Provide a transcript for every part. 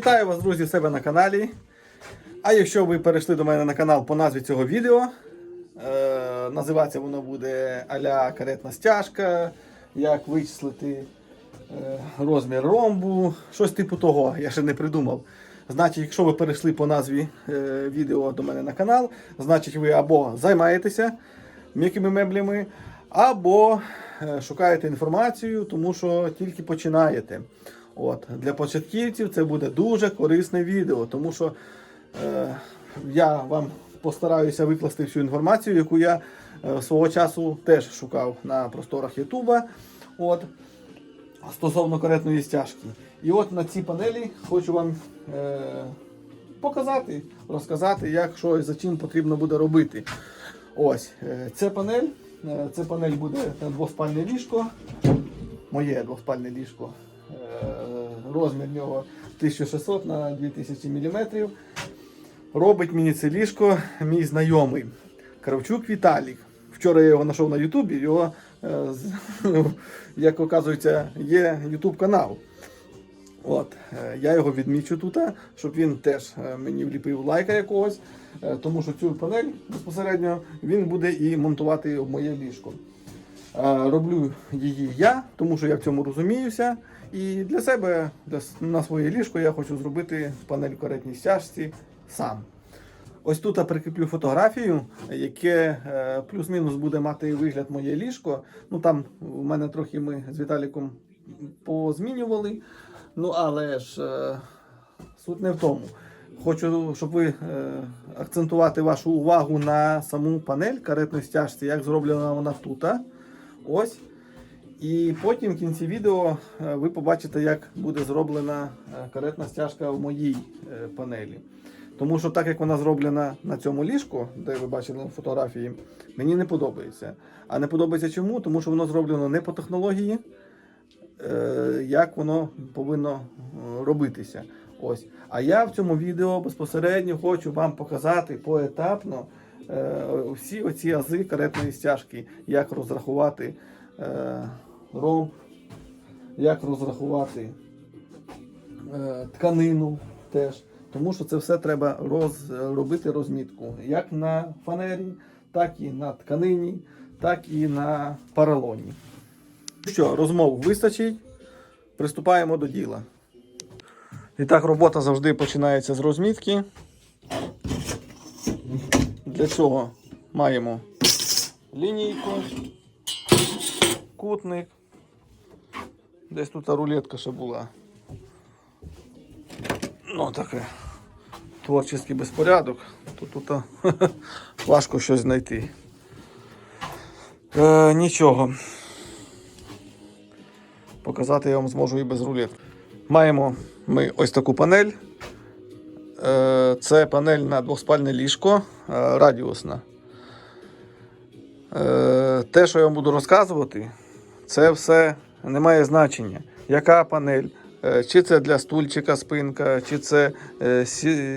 Вітаю вас, друзі, в себе на каналі. А якщо ви перейшли до мене на канал по назві цього відео, е, називатися воно буде Аля каретна стяжка, як вичислити е, розмір ромбу, щось типу того, я ще не придумав. Значить, якщо ви перейшли по назві е, відео до мене на канал, значить ви або займаєтеся м'якими меблями, або е, шукаєте інформацію, тому що тільки починаєте. От, для початківців це буде дуже корисне відео, тому що е, я вам постараюся викласти всю інформацію, яку я е, свого часу теж шукав на просторах Ютуба. От, стосовно каретної стяжки. І от на цій панелі хочу вам е, показати, розказати, як що і за чим потрібно буде робити. Ось, е, це панель. Е, це панель буде двоспальне ліжко. Моє двоспальне ліжко. Розмір нього 1600 на 2000 мм. Робить мені це ліжко мій знайомий Кравчук Віталік. Вчора я його знайшов на Ютубі, його, е, як оказується, є Ютуб канал. От, е, я його відмічу тут, щоб він теж е, мені вліпив лайка якогось, тому що цю панель безпосередньо він буде і монтувати в моє ліжко. Роблю її я, тому що я в цьому розуміюся. І для себе, для, на своє ліжко, я хочу зробити панель в каретній стяжці сам. Ось тут я прикріплю фотографію, яке е, плюс-мінус буде мати вигляд моє ліжко. Ну там у мене трохи ми з Віталіком позмінювали. Ну але ж е, суть не в тому. Хочу, щоб ви е, акцентувати вашу увагу на саму панель каретної стяжці, як зроблена вона тут. Ось. І потім в кінці відео е, ви побачите, як буде зроблена е, каретна стяжка в моїй е, панелі. Тому що так як вона зроблена на цьому ліжку, де ви бачили фотографії, мені не подобається. А не подобається чому? Тому що воно зроблено не по технології, як воно повинно робитися. Ось. А я в цьому відео безпосередньо хочу вам показати поетапно всі оці ази каретної стяжки, як розрахувати ромб, як розрахувати е, тканину теж. Тому що це все треба роз, робити розмітку як на фанері, так і на тканині, так і на поролоні. Що, розмов вистачить. Приступаємо до діла. І так, робота завжди починається з розмітки. Для цього маємо лінійку, кутник. Десь тут рулетка ще була. Ну, таке. Творчий безпорядок. Тут, тут а, важко щось знайти. Е, нічого. Показати я вам зможу і без рулетки. Маємо ми ось таку панель. Е, Це панель на двоспальне ліжко е, радіусна. Е, Те, що я вам буду розказувати, це все не має значення. Яка панель? Е, Чи це для стульчика спинка, чи це е,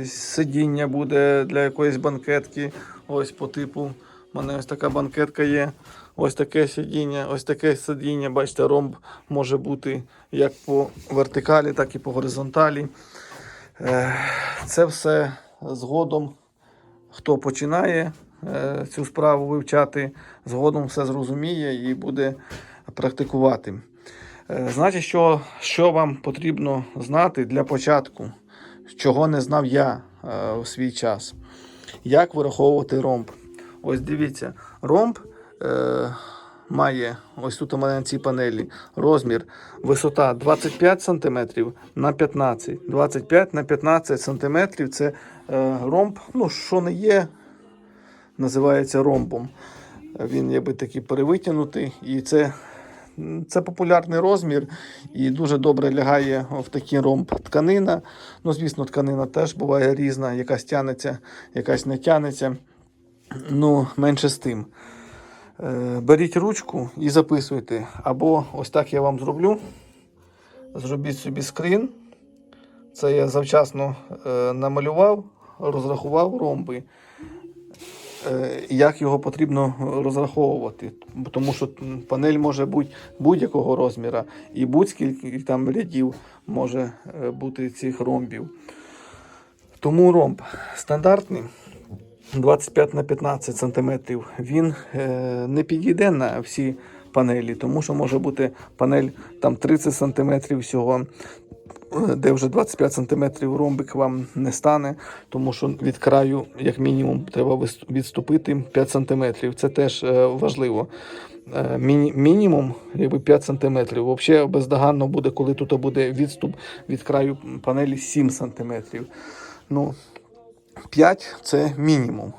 сидіння буде для якоїсь банкетки. Ось по типу. У мене ось така банкетка є. Ось таке сидіння, ось таке сидіння. Бачите, ромб може бути як по вертикалі, так і по горизонталі. Е, Це все згодом, хто починає цю справу вивчати, згодом все зрозуміє і буде практикувати. Е, Значить, що, що вам потрібно знати для початку, чого не знав я е, у свій час. Як вираховувати ромб? Ось дивіться, ромб е, має ось тут у мене на цій панелі розмір висота 25 см на 15 25 на 15 см це е, ромб, ну що не є, називається ромбом. Він якби такий перевитягнутий, і це, це популярний розмір і дуже добре лягає в такий ромб тканина. Ну, звісно, тканина теж буває різна, якась тянеться, якась не тянеться. Ну, менше з тим. Е, Беріть ручку і записуйте. Або ось так я вам зроблю. Зробіть собі скрін. Це я завчасно е, намалював, розрахував ромби. Е, як його потрібно розраховувати. Тому що панель може бути будь-якого розміру, і будь-скільки там рядів може е, бути цих ромбів. Тому ромб стандартний 25 на 15 см. Він е, не підійде на всі панелі, тому що може бути панель там 30 см всього, е, де вже 25 см ромбик вам не стане, тому що від краю, як мінімум, треба відступити 5 см. Це теж е, важливо. Е, міні- мінімум якби 5 см. Взагалі бездоганно буде, коли тут буде відступ від краю панелі 7 см. Ну, 5 це мінімум.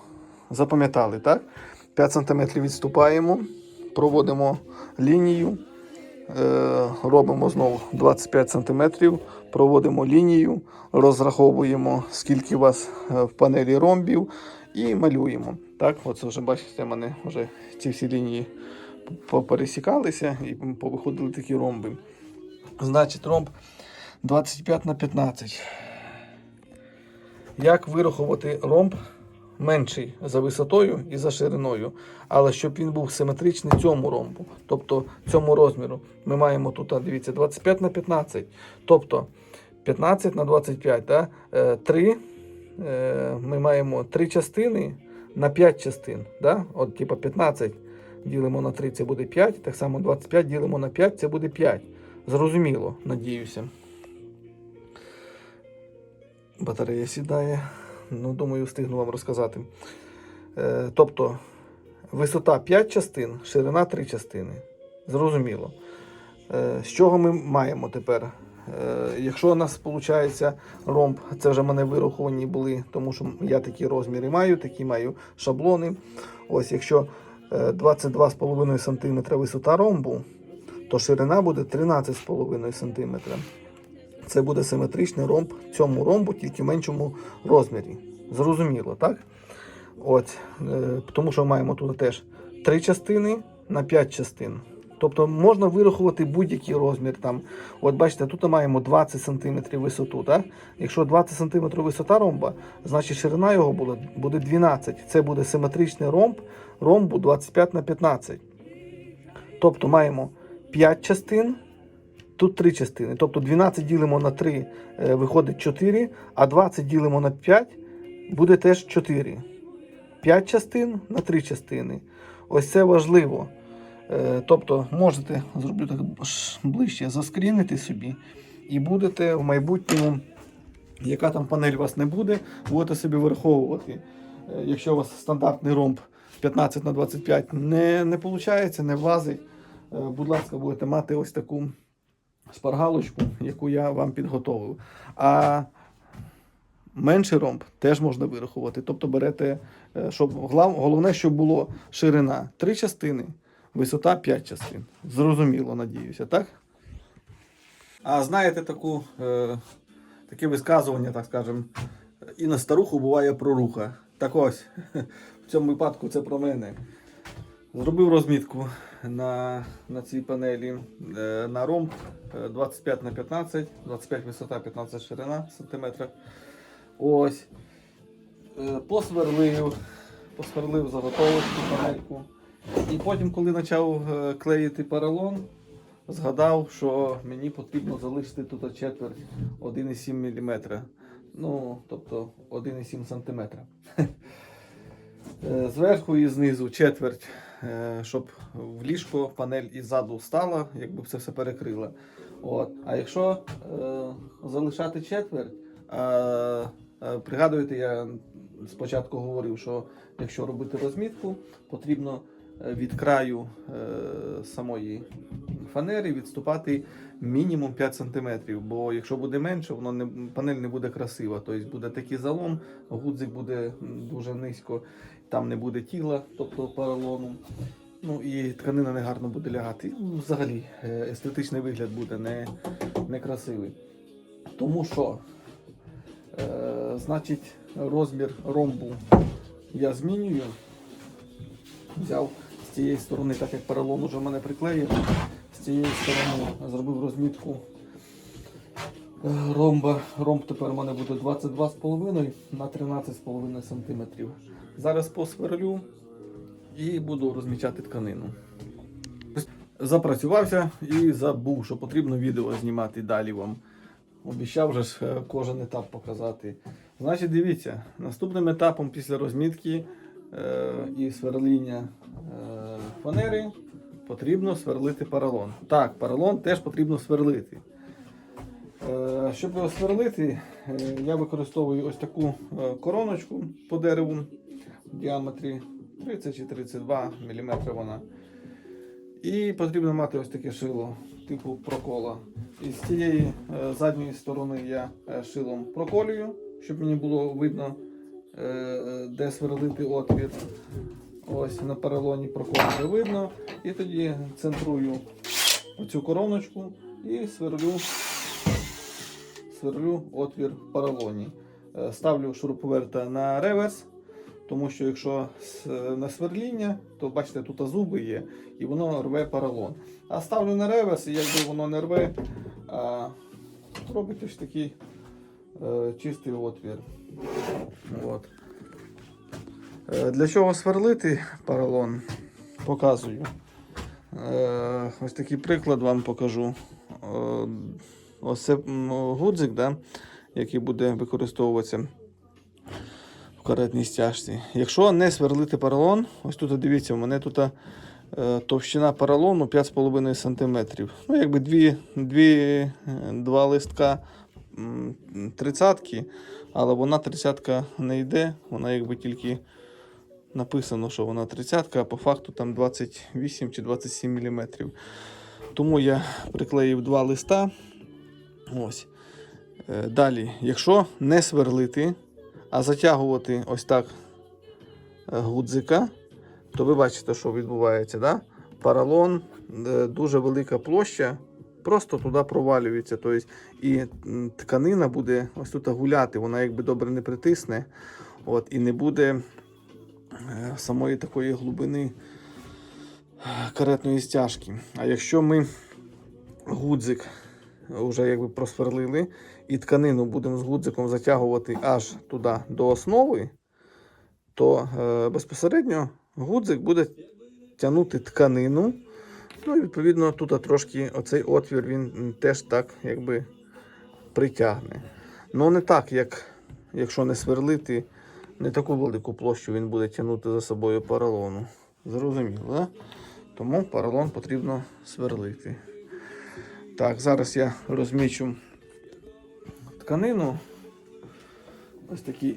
Запам'ятали, так? 5 см відступаємо, проводимо лінію, е, робимо знову 25 см, проводимо лінію, розраховуємо, скільки у вас е, в панелі ромбів і малюємо. Так, оце вже бачите, в мене вже ці всі лінії по- пересікалися і повиходили такі ромби. Значить, ромб 25 на 15. Як вирахувати ромб менший за висотою і за шириною, але щоб він був симетричний цьому ромбу, тобто цьому розміру. Ми маємо тут, дивіться, 25 на 15. Тобто 15 на 25, да? 3, ми маємо 3 частини на 5 частин. Да? От, типу 15 ділимо на 3, це буде 5, так само 25 ділимо на 5, це буде 5. Зрозуміло, надіюся. Батарея сідає. Ну, думаю, встигну вам розказати. Е, тобто, висота 5 частин, ширина 3 частини. Зрозуміло. Е, з чого ми маємо тепер? Е, якщо у нас виходить ромб, це вже в мене вираховані були, тому що я такі розміри маю, такі маю шаблони. Ось, якщо е, 22,5 см висота ромбу, то ширина буде 13,5 см. Це буде симетричний ромб цьому ромбу, тільки в меншому розмірі. Зрозуміло, так? От, е, тому що маємо тут теж три частини на 5 частин. Тобто можна вирахувати будь-який розмір. Там. От бачите, тут маємо 20 см висоту. Так? Якщо 20 см висота ромба, значить ширина його буде, буде 12. Це буде симетричний ромб ромбу 25 на 15. Тобто маємо 5 частин, тут 3 частини. Тобто 12 ділимо на 3 е, виходить 4, а 20 ділимо на 5 буде теж 4. 5 частин на 3 частини. Ось це важливо. Е, Тобто можете зроблю так ближче, заскрінити собі, і будете в майбутньому, яка там панель у вас не буде, будете собі вираховувати. Е, Якщо у вас стандартний ромб 15 на 25 не, не виходить, не влазить, будь ласка, будете мати ось таку шпаргалочку, яку я вам підготовив. А менший ромб теж можна вирахувати. Тобто берете, е, щоб головне, щоб було ширина 3 частини, висота 5 частин. Зрозуміло, надіюся, так? А знаєте таку, е, таке висказування, так скажемо, і на старуху буває проруха. Так ось, в цьому випадку це про мене. Зробив розмітку на, на цій панелі е, на ромб е, 25 на 15, 25 висота, 15 ширина сантиметрів. Ось. Е, Посверлив, посверлив заготовочку панельку. І потім, коли почав е, клеїти поролон, згадав, що мені потрібно залишити тут четверть 1,7 мм. Ну, тобто 1,7 см. Е, Зверху і знизу четверть, е, щоб в ліжко панель іззаду стала, якби це все перекрила. От. А якщо е, залишати четверть, е, е, пригадуєте, я спочатку говорив, що якщо робити розмітку, потрібно е, від краю е, самої фанери відступати мінімум 5 см, бо якщо буде менше, воно не, панель не буде красива. Тобто буде такий залом, гудзик буде дуже низько, там не буде тіла, тобто поролону. Ну і тканина не гарно буде лягати. Ну, Взагалі е, естетичний вигляд буде не, некрасивий. Тому що, е, значить, розмір ромбу я змінюю. Взяв з цієї сторони, так як поролон уже в мене приклеєний, з цієї сторони зробив розмітку Е, Ромба, ромб тепер у мене буде 22,5 на 13,5 см. Зараз посверлю і буду розмічати тканину. Запрацювався і забув, що потрібно відео знімати далі вам. Обіцяв вже ж е, кожен етап показати. Значить, дивіться, наступним етапом після розмітки е, і сверління е, фанери потрібно сверлити поролон. Так, поролон теж потрібно сверлити. Е, Щоб сверлити, е, я використовую ось таку е, короночку по дереву в діаметрі 30 чи 32 мм вона. І потрібно мати ось таке шило, типу прокола. І з цієї задньої сторони я шилом проколюю, щоб мені було видно, де сверлити отвір. Ось на поролоні прокол вже видно. І тоді центрую оцю короночку і сверлю, сверлю отвір в поролоні. Е, Ставлю шуруповерта на реверс. Тому що якщо на сверління, то бачите, тут зуби є, і воно рве поролон. А ставлю на реверс, і якби воно не рве, а робить ось такий е, чистий отвір. От. Е, для чого сверлити поролон? Показую. Е, ось такий приклад вам покажу. Е, ось це гудзик, да, який буде використовуватися в каретній стяжці. Якщо не сверлити поролон, ось тут дивіться, у мене тут е, товщина поролону 5,5 см. Ну, якби дві, дві, два листка тридцятки, але вона тридцятка не йде, вона якби тільки написано, що вона тридцятка, а по факту там 28 чи 27 мм. Тому я приклеїв два листа. Ось. Е, Далі, якщо не сверлити, а затягувати ось так е, гудзика, то ви бачите, що відбувається. Да? Поролон, е, дуже велика площа, просто туди провалюється. Тобто, і тканина буде ось тут гуляти, вона якби добре не притисне, от, і не буде самої такої глибини каретної стяжки. А якщо ми гудзик вже якби просверлили, і тканину будемо з гудзиком затягувати аж туди до основи, то е, безпосередньо гудзик буде тягнути тканину. Ну і відповідно тут трошки оцей отвір він теж так якби притягне. Ну не так, як якщо не сверлити, не таку велику площу він буде тягнути за собою поролону. Зрозуміло, да? Тому поролон потрібно сверлити. Так, зараз я розмічу тканину. Ось такий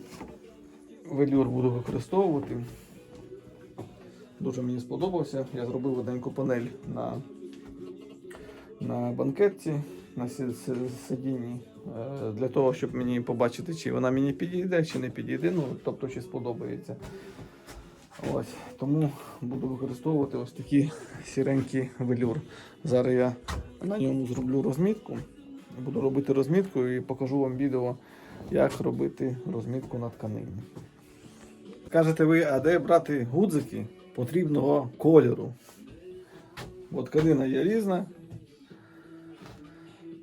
велюр буду використовувати. Дуже мені сподобався. Я зробив одненьку панель на, на банкетці, на сидінні, е, для того, щоб мені побачити, чи вона мені підійде, чи не підійде, ну, тобто чи сподобається. Ось, тому буду використовувати ось такий сіренький велюр. Зараз я на ньому зроблю розмітку. Буду робити розмітку і покажу вам відео, як робити розмітку на тканині. Кажете ви, а де брати гудзики потрібного кольору? Бо тканина є різна.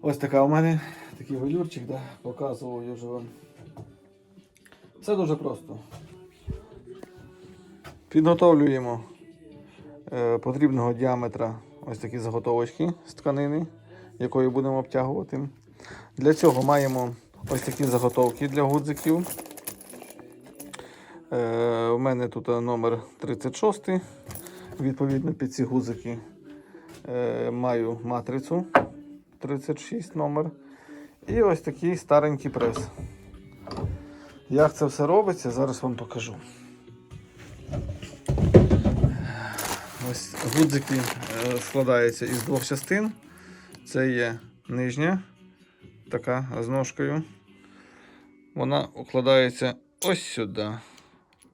Ось така у мене такий велюрчик, да, показував вже вам. Все дуже просто. Підготовлюємо е, потрібного діаметра ось такі заготовочки з тканини, якою будемо обтягувати. Для цього маємо ось такі заготовки для гудзиків. Е, у мене тут номер 36. Відповідно під ці гудзики е, маю матрицю 36 номер. І ось такий старенький прес. Як це все робиться, зараз вам покажу. Ось гудзики е, складаються із двох частин. Це є нижня, така з ножкою. Вона укладається ось сюди,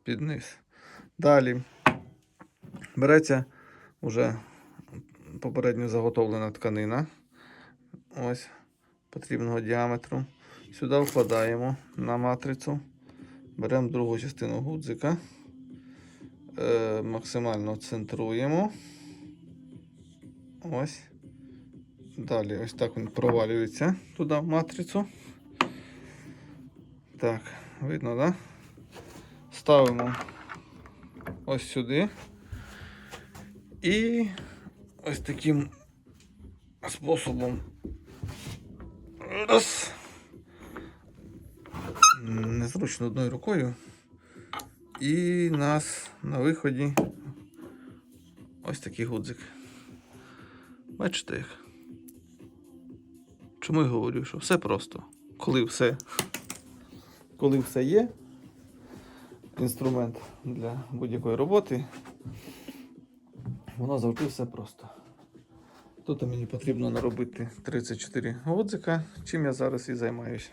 під низ. Далі береться вже попередньо заготовлена тканина. Ось потрібного діаметру. Сюди вкладаємо на матрицю. Беремо другу частину гудзика. Е, максимально центруємо. Ось. Далі ось так він провалюється туди в матрицю. Так, видно, да? Ставимо ось сюди. І ось таким способом. Раз. Незручно одною рукою. І нас на виході ось такий гудзик. Бачите як? Чому я говорю, що все просто. Коли все, коли все є, інструмент для будь-якої роботи, воно завжди все просто. Тут мені потрібно наробити 34 гудзика, чим я зараз і займаюся.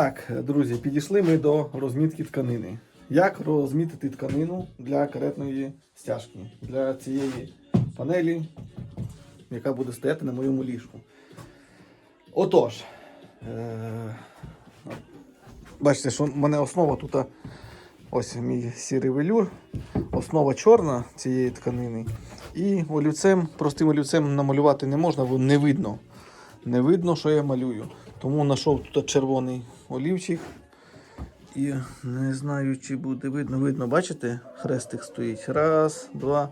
Так, друзі, підійшли ми до розмітки тканини. Як розмітити тканину для каретної стяжки, для цієї панелі, яка буде стояти на моєму ліжку. Отож, е- бачите, що в мене основа тут, ось мій сірий велюр, основа чорна цієї тканини. І олівцем, простим олівцем намалювати не можна, не видно. Не видно, що я малюю. Тому знайшов тут червоний олівчик. І не знаю, чи буде видно. Видно, бачите, хрестик стоїть. Раз, два.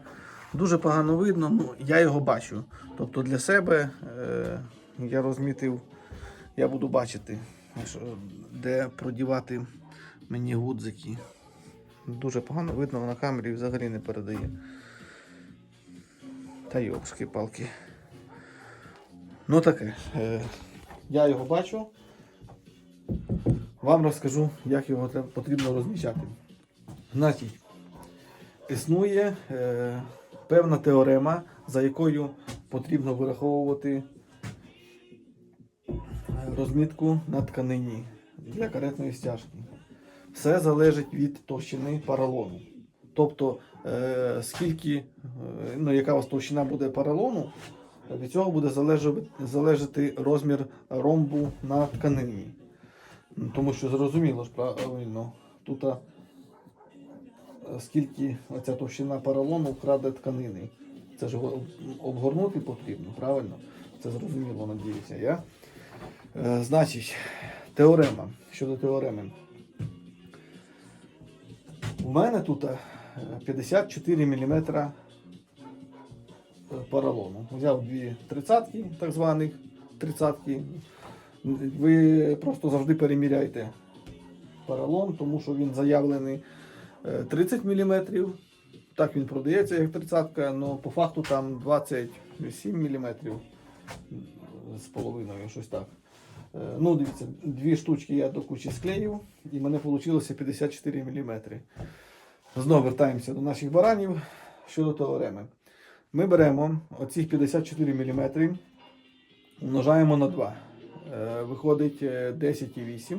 Дуже погано видно, ну я його бачу. Тобто для себе е, я розмітив, я буду бачити, де продівати мені гудзики. Дуже погано видно на камері взагалі не передає. Та йопшки палки. Ну таке. Е, я його бачу. Вам розкажу, як його потрібно розміщати. Значить, існує е, певна теорема, за якою потрібно вираховувати е, розмітку на тканині для каретної стяжки. Все залежить від товщини поролону. Тобто е, скільки, е, ну, яка у вас товщина буде поролону, від цього буде залежати, розмір ромбу на тканині. Тому що зрозуміло ж правильно, тут скільки оця товщина поролону вкраде тканини. Це ж обгорнути потрібно, правильно? Це зрозуміло, надіюся. Я. Е, значить, теорема. Щодо теореми. У мене тут е, 54 мм поролону. Взяв дві тридцятки, так званих тридцятки. Ви просто завжди переміряйте поролон, тому що він заявлений е, 30 мм. Так він продається як тридцятка, але по факту там 27 мм з половиною, щось так. Е, Ну, дивіться, дві штучки я до кучі склеїв, і мене вийшло 54 мм. Знову вертаємося до наших баранів щодо теореми. Ми беремо оцих 54 мм, умножаємо на 2. Е, Виходить е, 10,8.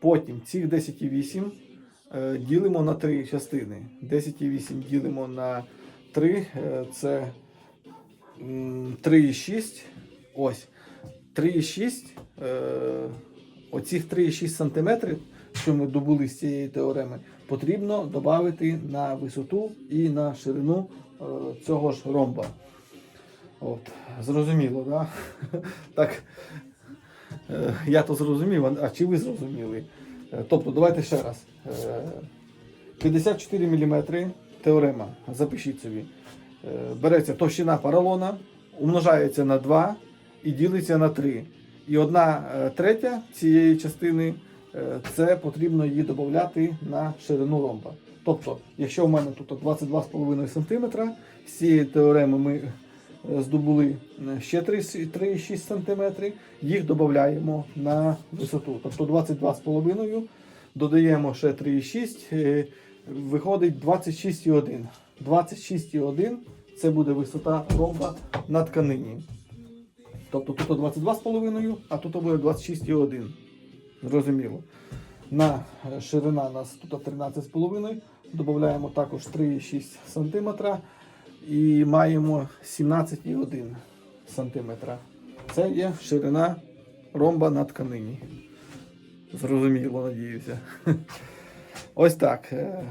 Потім цих 10,8 е, ділимо на 3 частини. 10,8 ділимо на 3, е, це 3,6. Ось. 3,6. Е, оцих 3,6 см, що ми добули з цієї теореми, потрібно додати на висоту і на ширину е, цього ж ромба. От, зрозуміло, да? так? Е, Я то зрозумів, а- чи ви зрозуміли? Е, Тобто, давайте ще раз. Е, 54 мм теорема, запишіть собі. Е, Береться товщина поролона, умножається на 2 і ділиться на 3. І одна е, третя цієї частини е, це потрібно її додати на ширину ромба. Тобто, якщо в мене тут 22,5 см, з цієї теореми ми е, здобули е, ще 3,6 см, їх додаємо на висоту. Тобто 22,5 додаємо ще 3,6, е, виходить 26,1. 26,1 це буде висота ромба на тканині. Тобто тут 22,5, а тут буде 26,1. Зрозуміло. На ширина у нас тут 13,5. Додаємо також 3,6 см і маємо 17,1 см. Це є ширина ромба на тканині. Зрозуміло, надіюся. Ось так. е,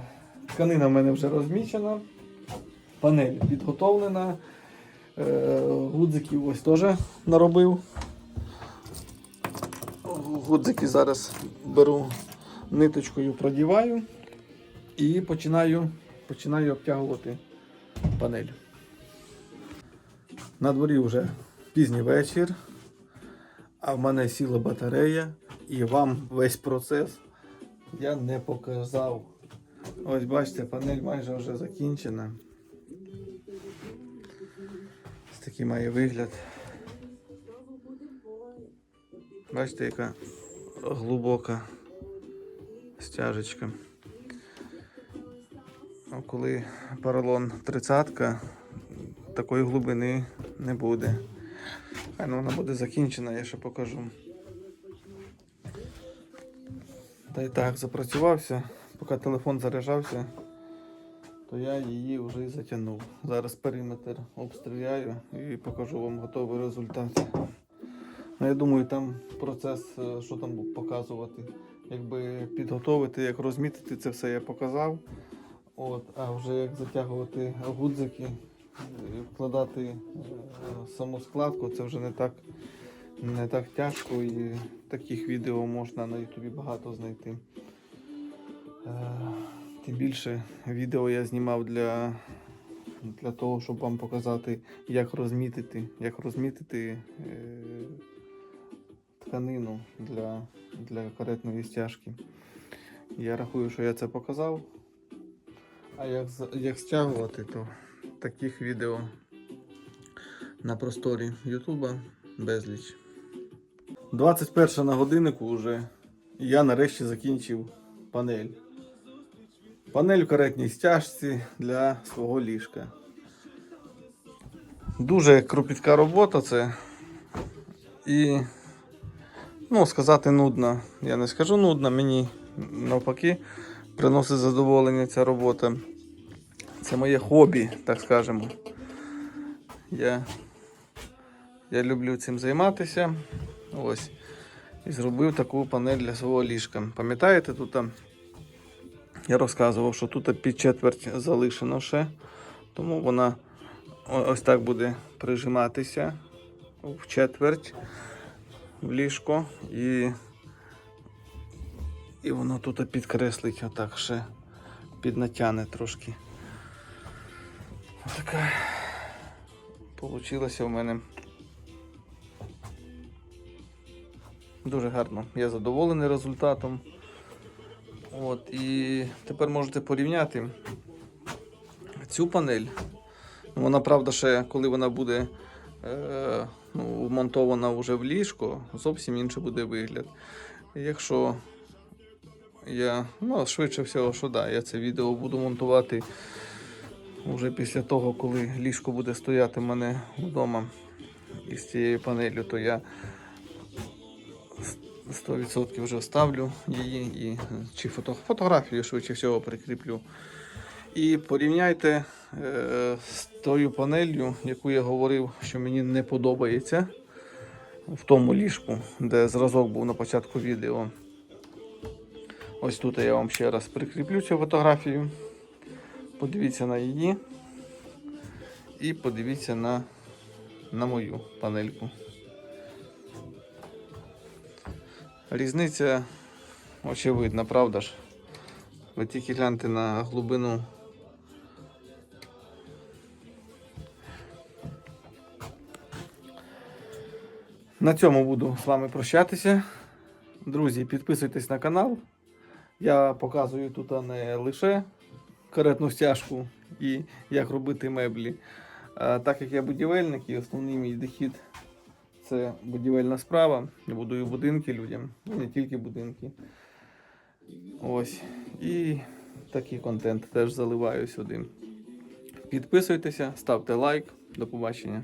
Тканина в мене вже розмічена. Панель підготовлена. Е, Гудзиків ось теж наробив. Гудзики зараз беру ниточкою, продіваю і починаю, починаю обтягувати панель. На дворі вже пізній вечір, а в мене сіла батарея, і вам весь процес я не показав. Ось бачите, панель майже вже закінчена. Ось такий має вигляд. Бачите, яка глибока стяжечка. Коли поролон 30 такої глибини не буде. Хай ну, вона буде закінчена, я ще покажу. Та й так, запрацювався. Поки телефон заряджався, то я її вже і затягнув. Зараз периметр обстріляю і покажу вам готовий результат. Ну, я думаю, там процес, е, що там показувати. Якби підготовити, як розмітити це все я показав. От, а вже як затягувати гудзики, е, вкладати е, саму складку, це вже не так, не так тяжко і таких відео можна на Ютубі багато знайти. Е, Тим більше відео я знімав для, для того, щоб вам показати, як розмітити, як розмітити тканину для, для каретної стяжки. Я рахую, що я це показав. А як, як стягувати, то таких відео на просторі Ютуба безліч. 21 на годиннику вже. Я нарешті закінчив панель. Панель в каретній стяжці для свого ліжка. Дуже кропітка робота це. І, ну, сказати нудно. Я не скажу нудно, мені навпаки приносить задоволення ця робота. Це моє хобі, так скажемо. Я, я люблю цим займатися. Ось. І зробив таку панель для свого ліжка. Пам'ятаєте, тут я розказував, що тут під четверть залишено ще, тому вона ось так буде прижиматися в четверть в ліжко і, і воно тут підкреслить отак ще піднатяне трошки. Така получилася в мене. Дуже гарно. Я задоволений результатом. От, і тепер можете порівняти цю панель. Вона, правда, ще коли вона буде е, ну, вмонтована вже в ліжко, зовсім інший буде вигляд. Якщо я, ну, швидше всього, що да, я це відео буду монтувати вже після того, коли ліжко буде стояти в мене вдома із цією панелью, то я 100% вже вставлю її і чи фото, фотографію швидше всього прикріплю. І порівняйте е, з тою панелью, яку я говорив, що мені не подобається в тому ліжку, де зразок був на початку відео. Ось тут я вам ще раз прикріплю цю фотографію. Подивіться на її. І подивіться на, на мою панельку. Різниця очевидна, правда ж? Ви тільки гляньте на глибину. На цьому буду з вами прощатися. Друзі, підписуйтесь на канал. Я показую тут не лише каретну стяжку і як робити меблі. А так як я будівельник і основний мій дохід це будівельна справа. Я будую будинки людям, і не тільки будинки. Ось. І такий контент теж заливаю сюди. Підписуйтеся, ставте лайк. До побачення.